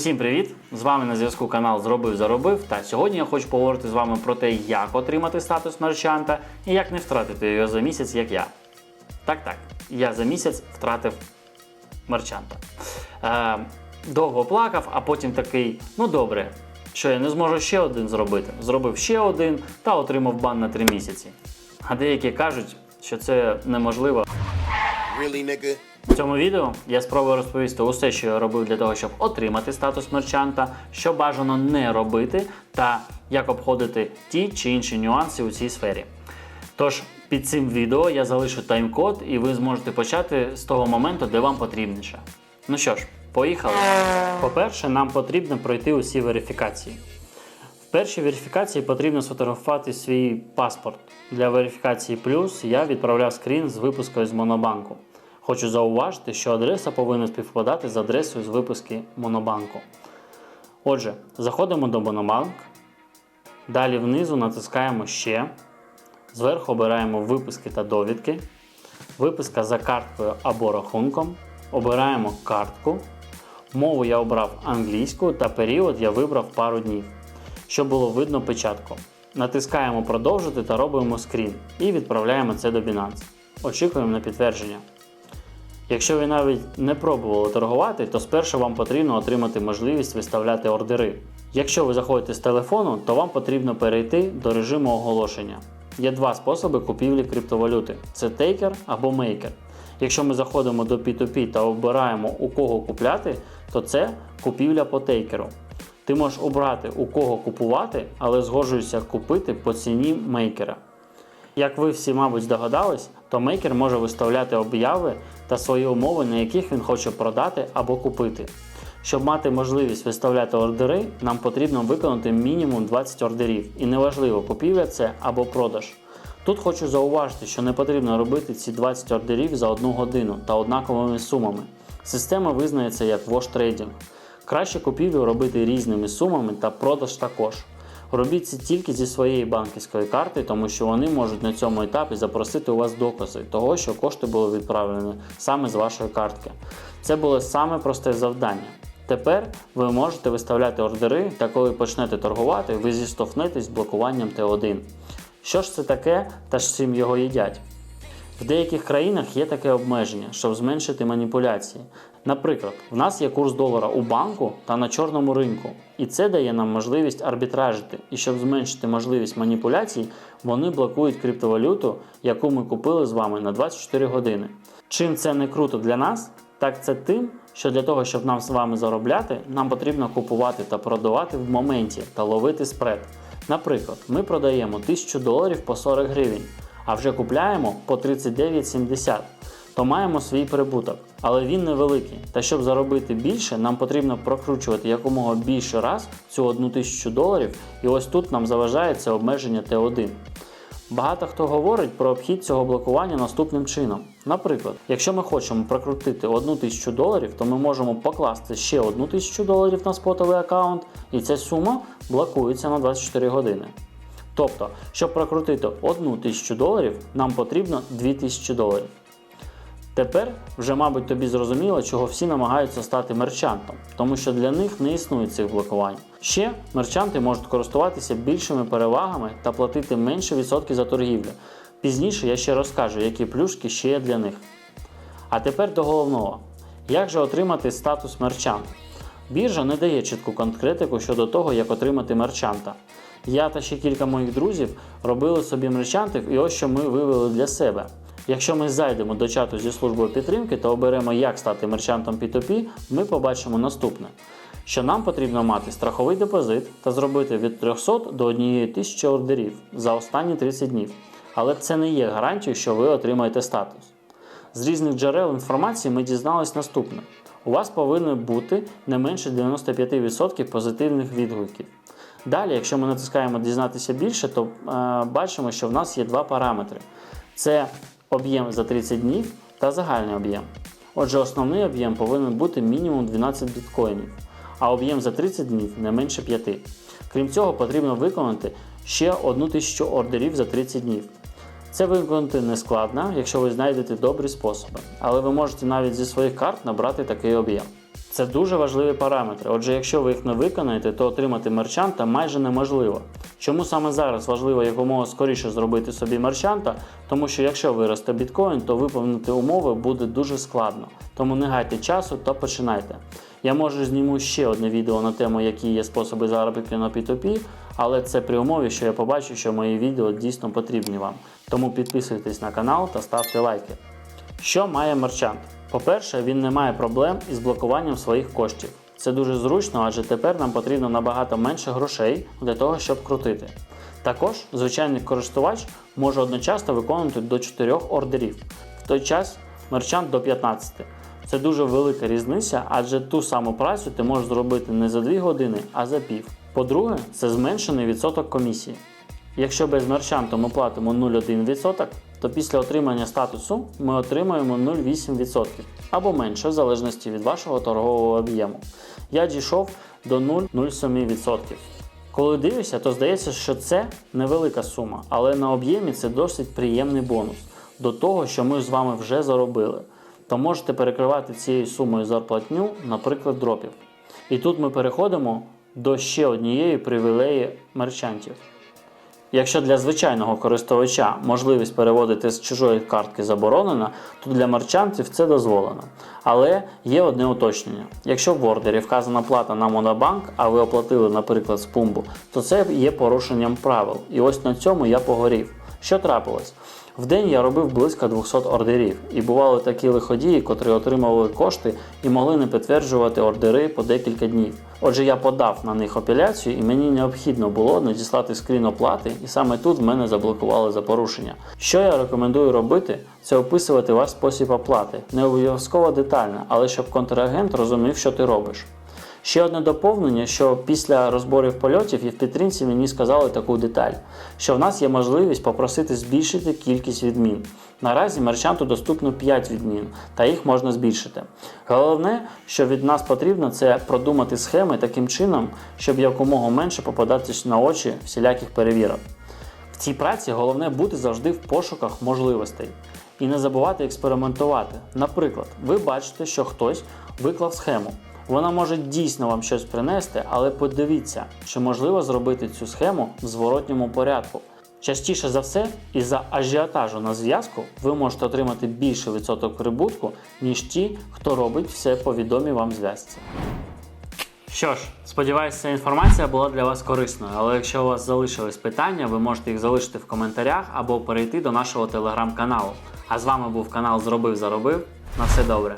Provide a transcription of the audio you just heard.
Усім привіт! З вами на зв'язку канал Зробив Заробив. Та сьогодні я хочу поговорити з вами про те, як отримати статус мерчанта і як не втратити його за місяць, як я. Так, так, я за місяць втратив мерчанта. Е, довго плакав, а потім такий: ну добре, що я не зможу ще один зробити. Зробив ще один та отримав бан на 3 місяці. А деякі кажуть, що це неможливо. Really, nigga? В цьому відео я спробую розповісти усе, що я робив для того, щоб отримати статус мерчанта, що бажано не робити, та як обходити ті чи інші нюанси у цій сфері. Тож під цим відео я залишу тайм-код, і ви зможете почати з того моменту, де вам потрібніше. Ну що ж, поїхали. По-перше, нам потрібно пройти усі верифікації. В першій верифікації потрібно сфотографувати свій паспорт. Для верифікації плюс я відправляв скрін з випускою з Монобанку. Хочу зауважити, що адреса повинна співпадати з адресою з випуски Монобанку. Отже, заходимо до Монобанк. Далі внизу натискаємо Ще. Зверху обираємо виписки та довідки. Виписка за карткою або рахунком. Обираємо картку. Мову я обрав англійську та період я вибрав пару днів, щоб було видно печатку. Натискаємо продовжити та робимо скрін і відправляємо це до Binance. Очікуємо на підтвердження. Якщо ви навіть не пробували торгувати, то спершу вам потрібно отримати можливість виставляти ордери. Якщо ви заходите з телефону, то вам потрібно перейти до режиму оголошення. Є два способи купівлі криптовалюти: це тейкер або мейкер. Якщо ми заходимо до P2P та обираємо у кого купляти, то це купівля по тейкеру. Ти можеш обрати у кого купувати, але згоджуєшся купити по ціні мейкера. Як ви всі, мабуть, здогадались, то мейкер може виставляти обяви та свої умови, на яких він хоче продати або купити. Щоб мати можливість виставляти ордери, нам потрібно виконати мінімум 20 ордерів, і неважливо, купівля це або продаж. Тут хочу зауважити, що не потрібно робити ці 20 ордерів за одну годину та однаковими сумами. Система визнається як wash trading. Краще купівлю робити різними сумами та продаж також. Робіть це тільки зі своєї банківської карти, тому що вони можуть на цьому етапі запросити у вас докази того, що кошти були відправлені саме з вашої картки. Це було саме просте завдання. Тепер ви можете виставляти ордери, та коли почнете торгувати, ви зіштовхнетесь з блокуванням Т1. Що ж це таке та з чим його їдять? В деяких країнах є таке обмеження, щоб зменшити маніпуляції. Наприклад, в нас є курс долара у банку та на чорному ринку, і це дає нам можливість арбітражити. І щоб зменшити можливість маніпуляцій, вони блокують криптовалюту, яку ми купили з вами на 24 години. Чим це не круто для нас, так це тим, що для того, щоб нам з вами заробляти, нам потрібно купувати та продавати в моменті та ловити спред. Наприклад, ми продаємо 1000 доларів по 40 гривень, а вже купляємо по 39,70, то маємо свій прибуток, але він невеликий. Та щоб заробити більше, нам потрібно прокручувати якомога більше раз цю 1000 доларів, і ось тут нам заважає це обмеження Т1. Багато хто говорить про обхід цього блокування наступним чином. Наприклад, якщо ми хочемо прокрутити 1 тисячу доларів, то ми можемо покласти ще 1 тисячу доларів на спотовий аккаунт, і ця сума блокується на 24 години. Тобто, щоб прокрутити 1 тисячу доларів, нам потрібно 2 тисячі доларів. Тепер вже, мабуть, тобі зрозуміло, чого всі намагаються стати мерчантом, тому що для них не існує цих блокувань. Ще мерчанти можуть користуватися більшими перевагами та платити менше відсотки за торгівлю. Пізніше я ще розкажу, які плюшки ще є для них. А тепер до головного: як же отримати статус мерчант? Біржа не дає чітку конкретику щодо того, як отримати мерчанта. Я та ще кілька моїх друзів робили собі мерчантів, і ось що ми вивели для себе. Якщо ми зайдемо до чату зі службою підтримки та оберемо, як стати мерчантом P2P, ми побачимо наступне: що нам потрібно мати страховий депозит та зробити від 300 до 1000 ордерів за останні 30 днів. Але це не є гарантією, що ви отримаєте статус. З різних джерел інформації ми дізналися наступне: у вас повинно бути не менше 95% позитивних відгуків. Далі, якщо ми натискаємо дізнатися більше, то е, бачимо, що в нас є два параметри: це об'єм за 30 днів та загальний об'єм. Отже, основний об'єм повинен бути мінімум 12 біткоїнів, а об'єм за 30 днів не менше 5. Крім цього, потрібно виконати ще 1000 ордерів за 30 днів. Це виконати не складно, якщо ви знайдете добрі способи, але ви можете навіть зі своїх карт набрати такий об'єм. Це дуже важливі параметри. Отже, якщо ви їх не виконаєте, то отримати мерчанта майже неможливо. Чому саме зараз важливо якомога скоріше зробити собі мерчанта? Тому що якщо виросте біткоін, то виповнити умови буде дуже складно. Тому не гайте часу та починайте. Я може зніму ще одне відео на тему, які є способи заробітку на P2P, але це при умові, що я побачу, що мої відео дійсно потрібні вам. Тому підписуйтесь на канал та ставте лайки. Що має мерчант? По-перше, він не має проблем із блокуванням своїх коштів. Це дуже зручно, адже тепер нам потрібно набагато менше грошей для того, щоб крутити. Також звичайний користувач може одночасно виконувати до 4 ордерів, в той час мерчант до 15. Це дуже велика різниця, адже ту саму працю ти можеш зробити не за 2 години, а за пів. По-друге, це зменшений відсоток комісії. Якщо без мерчанту ми платимо 0,1%, то після отримання статусу ми отримаємо 0,8% або менше, в залежності від вашого торгового об'єму. Я дійшов до 0,07%. Коли дивишся, то здається, що це невелика сума, але на об'ємі це досить приємний бонус до того, що ми з вами вже заробили. То можете перекривати цією сумою зарплатню, наприклад, дропів. І тут ми переходимо до ще однієї привілеї мерчантів. Якщо для звичайного користувача можливість переводити з чужої картки заборонена, то для мерчантів це дозволено. Але є одне уточнення: якщо в ордері вказана плата на Монобанк, а ви оплатили, наприклад, з пумбу, то це є порушенням правил. І ось на цьому я погорів. Що трапилось? В день я робив близько 200 ордерів, і бували такі лиходії, котрі отримували кошти і могли не підтверджувати ордери по декілька днів. Отже, я подав на них апеляцію, і мені необхідно було надіслати скрін оплати, і саме тут в мене заблокували за порушення. Що я рекомендую робити, це описувати ваш спосіб оплати, не обов'язково детально, але щоб контрагент розумів, що ти робиш. Ще одне доповнення, що після розборів польотів і в підтримці мені сказали таку деталь, що в нас є можливість попросити збільшити кількість відмін. Наразі мерчанту доступно 5 відмін, та їх можна збільшити. Головне, що від нас потрібно, це продумати схеми таким чином, щоб якомога менше попадатись на очі всіляких перевірок. В цій праці головне бути завжди в пошуках можливостей і не забувати експериментувати. Наприклад, ви бачите, що хтось виклав схему. Вона може дійсно вам щось принести, але подивіться, чи можливо зробити цю схему в зворотньому порядку. Частіше за все, із-за ажіотажу на зв'язку ви можете отримати більший відсоток прибутку, ніж ті, хто робить все по відомій вам зв'язці. Що ж, сподіваюся, ця інформація була для вас корисною. Але якщо у вас залишились питання, ви можете їх залишити в коментарях або перейти до нашого телеграм-каналу. А з вами був канал Зробив Заробив. На все добре.